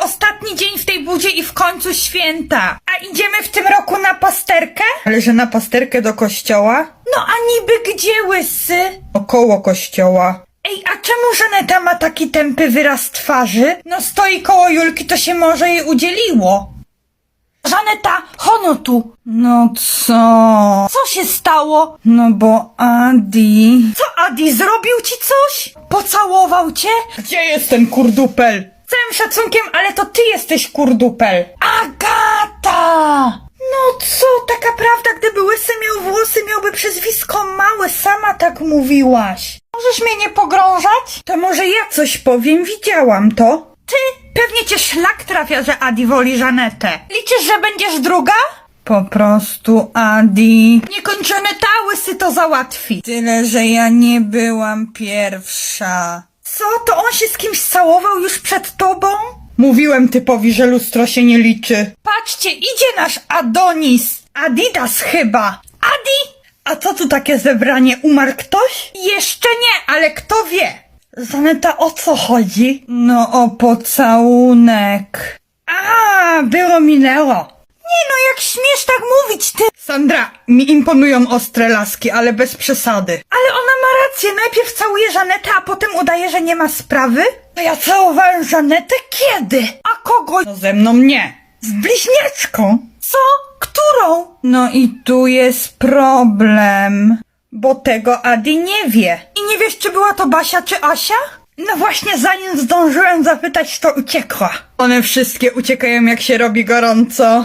ostatni dzień w tej budzie i w końcu święta. A idziemy w tym roku na pasterkę? Ale że na pasterkę do kościoła? No a niby gdzie, łysy? Około kościoła. Ej, a czemu Żaneta ma taki tępy wyraz twarzy? No stoi koło Julki, to się może jej udzieliło. Żaneta, hono tu. No co? Co się stało? No bo Adi... Co Adi, zrobił ci coś? Pocałował cię? Gdzie jest ten kurdupel? Całym szacunkiem, ale to ty jesteś kurdupel. Agata! No co, taka prawda, gdyby łysy miał włosy, miałby przezwisko małe, sama tak mówiłaś. Możesz mnie nie pogrążać? To może ja coś powiem, widziałam to. Ty, pewnie cię szlak trafia, że Adi woli Żanetę. Liczysz, że będziesz druga? Po prostu Adi. Niekończone ta łysy to załatwi. Tyle, że ja nie byłam pierwsza. Co, to on się z kimś całował już przed tobą? Mówiłem typowi, że lustro się nie liczy. Patrzcie, idzie nasz Adonis. Adidas chyba. Adi! A co tu takie zebranie? Umarł ktoś? Jeszcze nie, ale kto wie? Zaneta, o co chodzi? No o pocałunek. A, było minęło. Nie no, jak śmiesz tak mówić, ty... Sandra, mi imponują ostre laski, ale bez przesady. Ale ona rację, najpierw całuje Żanetę, a potem udaje, że nie ma sprawy? To ja całowałem Żanetę kiedy? A kogo? No ze mną nie. Z bliźniaczką. Co? Którą? No i tu jest problem. Bo tego Adi nie wie. I nie wiesz, czy była to Basia czy Asia? No właśnie, zanim zdążyłem zapytać, to uciekła. One wszystkie uciekają, jak się robi gorąco.